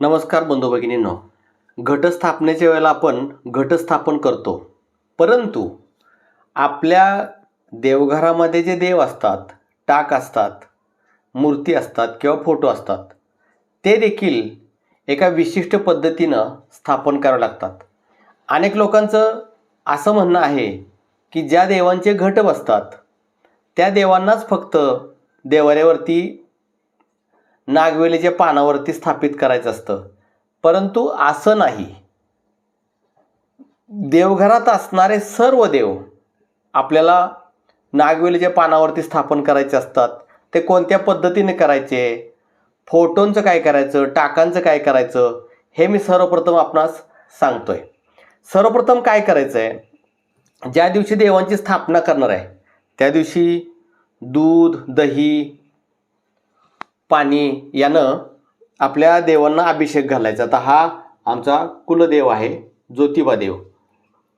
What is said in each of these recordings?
नमस्कार बंधू भगिनींनो. घटस्थापनेच्या वेळेला आपण घटस्थापन करतो. परंतु आपल्या देवघरामध्ये जे देव असतात टाक असतात मूर्ती असतात किंवा फोटो असतात ते देखील एका विशिष्ट पद्धतीनं स्थापन करावं लागतात. अनेक लोकांचं असं म्हणणं आहे की ज्या देवांचे घट बसतात त्या देवांनाच फक्त देवाऱ्यावरती नागवेलीच्या पानावरती स्थापित करायचं असतं. परंतु असं नाही. देवघरात असणारे सर्व देव आपल्याला नागवेलीच्या पानावरती स्थापन करायचे असतात. ते कोणत्या पद्धतीने करायचे? फोटोंचं काय करायचं? टाकांचं काय करायचं? हे मी सर्वप्रथम आपणास सांगतो आहे सर्वप्रथम काय करायचं आहे ज्या दिवशी देवांची स्थापना करणार आहे त्या दिवशी दूध दही पाणी यानं आपल्या देवांना अभिषेक घालायचा. आता हा आमचा कुलदेव आहे ज्योतिबा देव.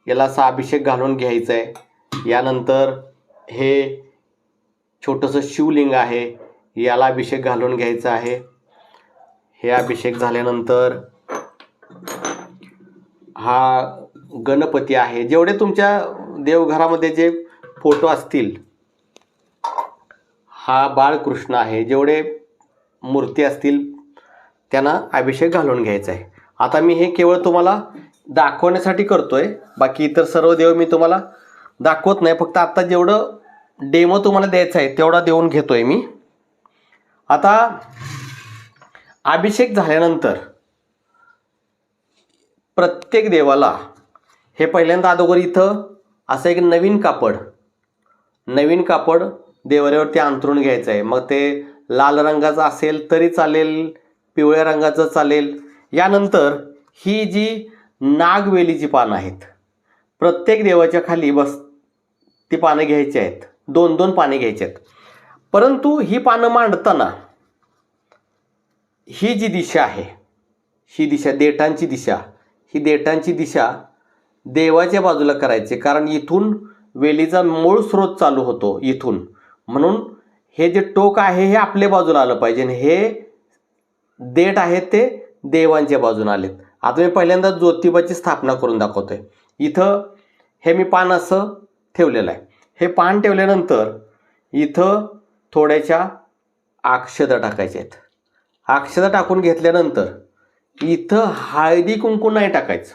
याला असा अभिषेक घालून घ्यायचा आहे यानंतर हे छोटंसं शिवलिंग आहे याला अभिषेक घालून घ्यायचा आहे. हे अभिषेक झाल्यानंतर हा गणपती आहे. जेवढे तुमच्या देवघरामध्ये जे फोटो असतील हा बाळकृष्ण आहे. जेवढे मूर्ती असतील त्यांना अभिषेक घालून घ्यायचा आहे. आता मी हे केवळ तुम्हाला दाखवण्यासाठी करतो आहे बाकी इतर सर्व देव मी तुम्हाला दाखवत नाही. फक्त आत्ता जेवढं डेमो तुम्हाला द्यायचा आहे तेवढा देऊन घेतो आहे मी. आता अभिषेक झाल्यानंतर प्रत्येक देवाला हे पहिल्यांदा अगोदर इथं असं एक नवीन कापड नवीन कापड देवाऱ्यावरती अंतरून घ्यायचं आहे. मग ते लाल रंगाचं असेल तरी चालेल पिवळ्या रंगाचं चालेल. यानंतर ही जी नागवेलीची पानं आहेत प्रत्येक देवाच्या खाली बस ती पानं घ्यायची आहेत. दोन दोन पाने घ्यायची आहेत. परंतु ही पानं मांडताना ही जी दिशा आहे ही दिशा देठांची दिशा ही देठांची दिशा देवाच्या बाजूला करायची कारण इथून वेलीचा मूळ स्रोत चालू होतो इथून. म्हणून हे जे टोक आहे हे आपल्या बाजूला आलं पाहिजे आणि हे देठ आहेत ते देवांच्या बाजूने आलेत. आता मी पहिल्यांदा ज्योतिबाची स्थापना करून दाखवतोय. इथं हे मी पान असं ठेवलेलं आहे. हे पान ठेवल्यानंतर इथं थोड्याशा अक्षदा टाकायच्या आहेत. अक्षदा टाकून घेतल्यानंतर इथं हळदी कुंकू नाही टाकायचं.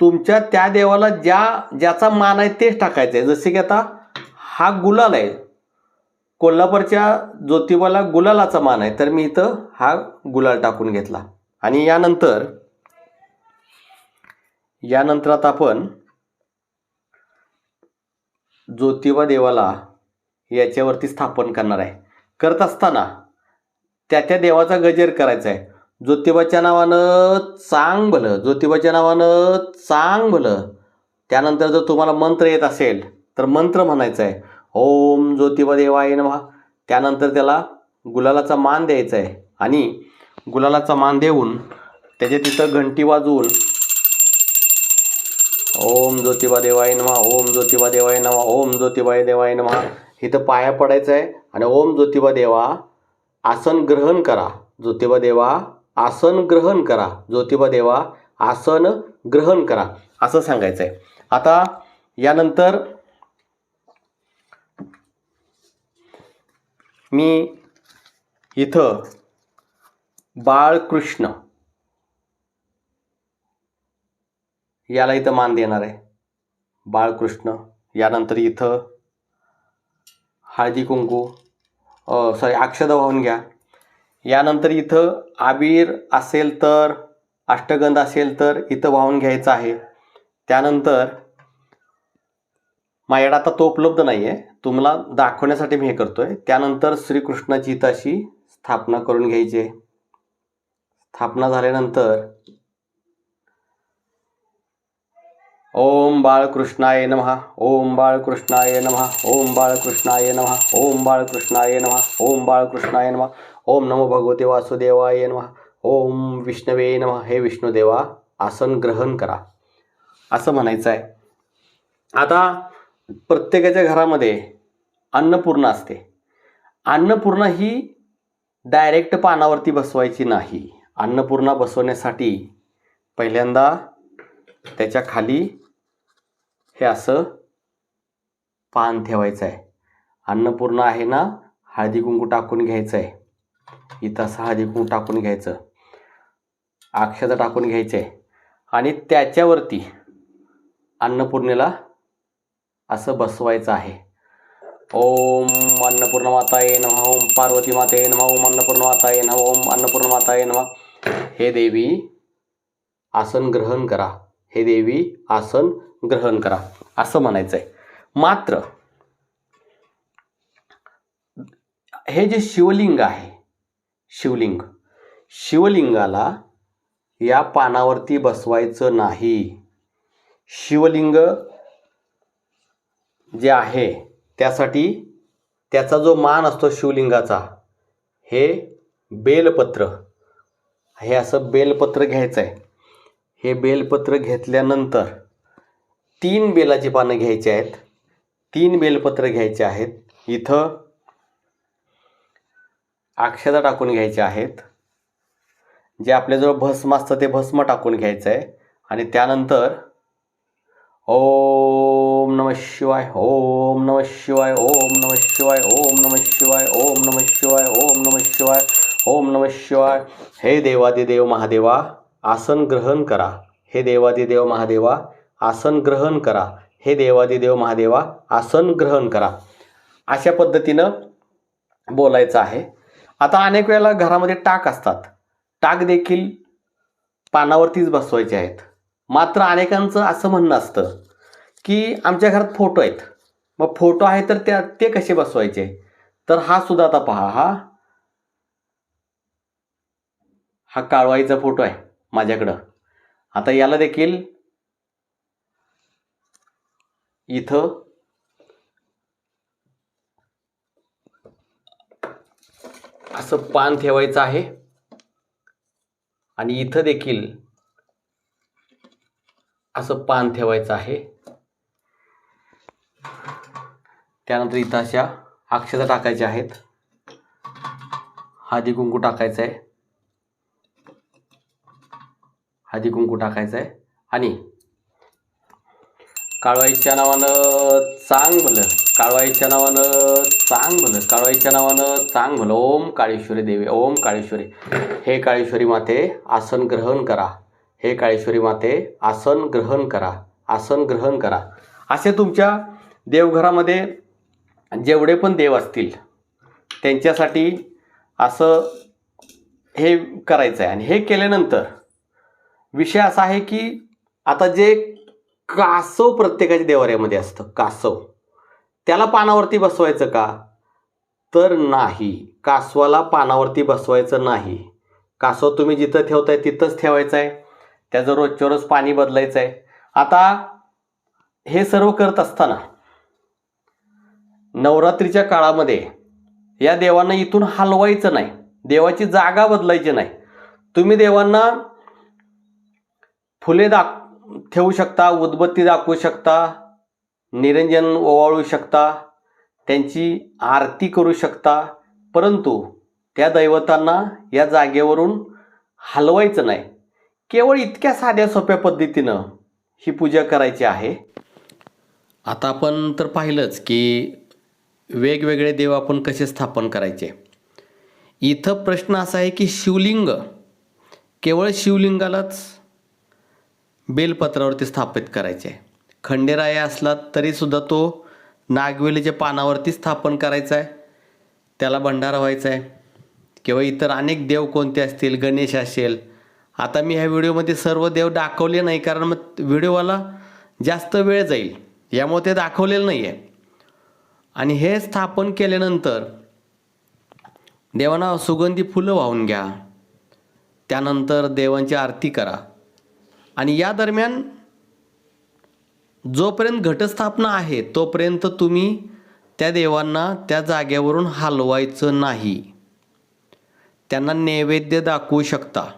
तुमच्या त्या देवाला ज्या ज्याचा मान आहे तेच टाकायचं आहे. जसे की आता हा गुलाल आहे. कोल्हापूरच्या ज्योतिबाला गुलालाचा मान आहे तर मी इथं हा गुलाल टाकून घेतला. आणि यानंतर यानंतर आता आपण ज्योतिबा देवाला याच्यावरती स्थापन करणार आहे. करत असताना त्या त्या देवाचा गजेर करायचा आहे. ज्योतिबाच्या नावानं चांग भलं ज्योतिबाच्या नावानं चांग भलं. त्यानंतर जर तुम्हाला मंत्र येत असेल तर मंत्र म्हणायचा आहे. ओम ज्योतिबा देवाय नमः. त्यानंतर त्याला गुलालाचा मान द्यायचा आहे. आणि गुलालाचा मान देऊन त्याच्या तिथं घंटी वाजवून ओम ज्योतिबा देवाय नमः ओम ज्योतिबा देवाय नमः ओम ज्योतिबाय देवाय नमः. इथं पाया पडायचं आहे आणि ओम ज्योतिबा देवा आसन ग्रहण करा. ज्योतिबा देवा आसन ग्रहण करा. ज्योतिबा देवा आसन ग्रहण करा. असं सांगायचं आहे. आता यानंतर मी इथं बाळकृष्ण याला इथं मान देणार आहे. बाळकृष्ण यानंतर इथं हळदी कुंकू सॉरी अक्षदा वाहून घ्या. यानंतर इथं आबीर असेल तर अष्टगंध असेल तर इथं वाहून घ्यायचं आहे. त्यानंतर माझ्याकडे आता तो उपलब्ध नाही आहे तुम्हाला दाखवण्यासाठी मी हे करतोय. त्यानंतर श्रीकृष्णाची इथं अशी स्थापना करून घ्यायची आहे. स्थापना झाल्यानंतर ओम बाळकृष्णाय नमहा ओम बाळकृष्णाय नमः. ओम बाळकृष्णाय नमः. ओम बाळकृष्णाय नमः. ओम बाळकृष्णाय नमः. ओम नमो भगवते वासुदेवाय नमहा ओम विष्णवे नमः. हे विष्णुदेवा आसन ग्रहण करा. असं म्हणायचं आहे आता प्रत्येकाच्या घरामध्ये अन्नपूर्णा असते. अन्नपूर्णा ही डायरेक्ट पानावरती बसवायची नाही. अन्नपूर्णा बसवण्यासाठी पहिल्यांदा त्याच्याखाली हे असं पान ठेवायचं आहे अन्नपूर्णा आहे ना हळदी कुंकू टाकून घ्यायचं आहे इथं असं हळदी कुंकू टाकून घ्यायचं. अक्षता टाकून घ्यायचं आहे आणि त्याच्यावरती अन्नपूर्णेला असं बसवायचं आहे. ओम अन्नपूर्ण माताय नमः. ओम पार्वती माताय नमः. ओम अन्नपूर्ण माताय नमः. ओम अन्नपूर्ण माताय नमः. हे देवी आसन ग्रहण करा. हे देवी आसन ग्रहण करा. असं म्हणायचं आहे मात्र हे जे शिवलिंग आहे शिवलिंग शिवलिंगाला या पानावरती बसवायचं नाही. शिवलिंग जे आहे त्यासाठी त्याचा जो मान असतो शिवलिंगाचा हे बेलपत्र. हे असं बेलपत्र घ्यायचं आहे हे बेलपत्र घेतल्यानंतर तीन बेलाची पानं घ्यायची आहेत. तीन बेलपत्र घ्यायचे आहेत. इथं अक्षता टाकून घ्यायच्या आहेत. जे आपल्याजवळ भस्म असतं ते भस्म टाकून घ्यायचं आहे आणि त्यानंतर ओम नम शिवाय ओम नम शिवाय ओम नम शिवाय ओम नम शिवाय ओम नम शिवाय ओम नम शिवाय ओम नम शिवाय. हे देवादिदेव महादेवा आसन ग्रहण करा. हे देवादिदेव महादेवा आसन ग्रहण करा. हे देवादिदेव महादेवा आसन ग्रहण करा. अशा पद्धतीनं बोलायचं आहे. आता अनेक वेळेला घरामध्ये टाक असतात. टाक देखील पानावरतीच बसवायचे आहेत. मात्र अनेकांचं असं म्हणणं असतं की आमच्या घरात फोटो आहेत. मग फोटो आहे तर त्या ते कसे बसवायचे? तर हा सुद्धा आता पहा. हा हा काळवाईचा फोटो आहे माझ्याकडं. आता याला देखील इथं असं पान ठेवायचं आहे. आणि इथं देखील असं पान ठेवायचं आहे. त्यानंतर इथं अशा अक्षता टाकायच्या आहेत. हळदी कुंकू टाकायचं आहे. हळदी कुंकू टाकायचं आहे. आणि काळवाईच्या नावानं चांग भलं. काळवाईच्या नावानं चांग भलं. काळवाईच्या नावानं चांग भलं. ओम काळेश्वरी देवी. ओम काळेश्वरी. हे काळेश्वरी माते आसन ग्रहण करा. हे काळेश्वरी माते आसन ग्रहण करा आसन ग्रहण करा. असे तुमच्या देवघरामध्ये जेवढे पण देव असतील त्यांच्यासाठी असं हे करायचं आहे आणि हे केल्यानंतर विषय असा आहे की आता जे कासव प्रत्येकाच्या देवाऱ्यामध्ये असतं कासव. त्याला पानावरती बसवायचं का? तर नाही. कासवाला पानावरती बसवायचं नाही. कासव तुम्ही जिथं ठेवताय तिथंच ठेवायचं आहे त्याचं रोजच्या रोज पाणी बदलायचं आहे आता हे सर्व करत असताना नवरात्रीच्या काळामध्ये या देवांना इथून हलवायचं नाही. देवाची जागा बदलायची नाही. तुम्ही देवांना फुले दाख ठेवू शकता उदबत्ती दाखवू शकता निरंजन ओवाळू शकता त्यांची आरती करू शकता परंतु त्या दैवतांना या जागेवरून हलवायचं नाही. केवळ इतक्या साध्या सोप्या पद्धतीनं ही पूजा करायची आहे. आता आपण तर पाहिलंच की वेगवेगळे देव आपण कसे स्थापन करायचे. इथं प्रश्न असा आहे की शिवलिंग केवळ शिवलिंगालाच बेलपत्रावरती स्थापित करायचे. आहे खंडेराया असला तरीसुद्धा तो नागवेलीच्या पानावरती स्थापन करायचा आहे. त्याला भंडारा व्हायचा आहे. किंवा इतर अनेक देव कोणते असतील? गणेश असेल आता मी ह्या व्हिडिओमध्ये सर्व देव दाखवले नाही कारण मग व्हिडिओवाला जास्त वेळ जाईल. यामुळे ते दाखवलेलं नाही आहे आणि हे स्थापन केल्यानंतर देवांना सुगंधी फुलं वाहून घ्या. त्यानंतर देवांची आरती करा. आणि या दरम्यान जोपर्यंत घटस्थापना आहे तोपर्यंत तुम्ही त्या देवांना त्या जागेवरून हलवायचं नाही. त्यांना नैवेद्य दाखवू शकता.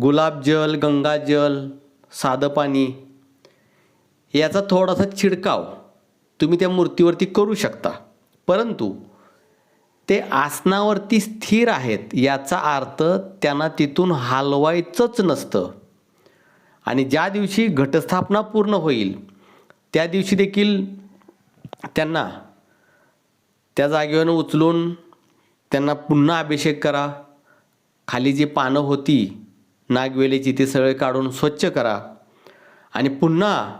गुलाबजल गंगाजल साधं पाणी याचा थोडासा छिडकाव तुम्ही त्या मूर्तीवरती करू शकता. परंतु ते आसनावरती स्थिर आहेत याचा अर्थ त्यांना तिथून हलवायचंच नसतं. आणि ज्या दिवशी घटस्थापना पूर्ण होईल त्या दिवशी देखील त्यांना त्या जागेवरनं उचलून त्यांना पुन्हा अभिषेक करा. खाली जी पानं होती नागवेलीची ती सगळे काढून स्वच्छ करा. आणि पुन्हा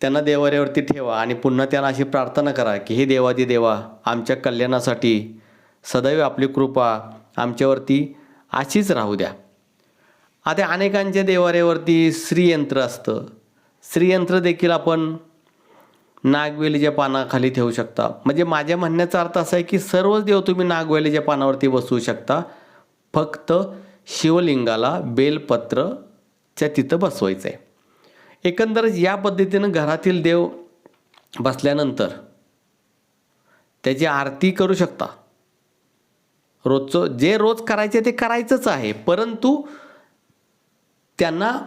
त्यांना देवाऱ्यावरती ठेवा आणि पुन्हा त्यांना अशी प्रार्थना करा की हे देवादी देवा आमच्या कल्याणासाठी सदैव आपली कृपा आमच्यावरती अशीच राहू द्या. आता अनेकांच्या देवाऱ्यावरती श्रीयंत्र असतं. श्रीयंत्र देखील आपण नागवेलीच्या पानाखाली ठेवू शकता. म्हणजे माझ्या म्हणण्याचा अर्थ असा आहे की सर्वच देव तुम्ही नागवेलीच्या पानावरती बसवू शकता. फक्त शिवलिंगाला बेलपत्रच्या तिथं बसवायचं आहे एकंदरच या पद्धतीनं घरातील देव बसल्यानंतर त्याची आरती करू शकता. रोजचं जे रोज करायचे ते करायचंच आहे परंतु त्यांना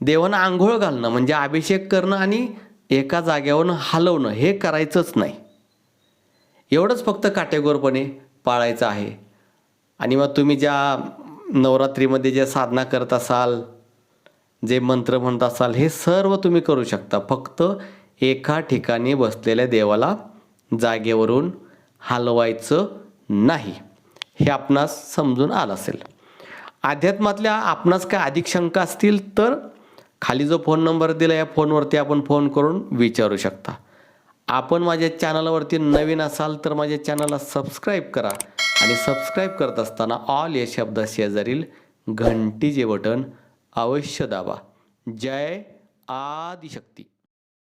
देवांना आंघोळ घालणं म्हणजे अभिषेक करणं आणि एका जाग्यावरून हलवणं हे करायचंच नाही. एवढंच फक्त काटेकोरपणे पाळायचं आहे. आणि मग तुम्ही ज्या नवरात्रीमध्ये जे साधना करत असाल जे मंत्र म्हणत असाल हे सर्व तुम्ही करू शकता. फक्त एका ठिकाणी बसलेल्या देवाला जागेवरून हलवायचं नाही. हे आपणास समजून आलं असेल. अध्यात्मातल्या आपणास काय अधिक शंका असतील तर खाली जो फोन नंबर दिला या फोनवरती आपण फोन करून विचारू शकता. आपण माझ्या चॅनलवरती नवीन असाल तर माझ्या चॅनलला सबस्क्राईब करा. आणि सबस्क्राईब करत असताना ऑल या शब्द शेजारील घंटीचे बटन अवश्य दाबा. जय आदिशक्ती.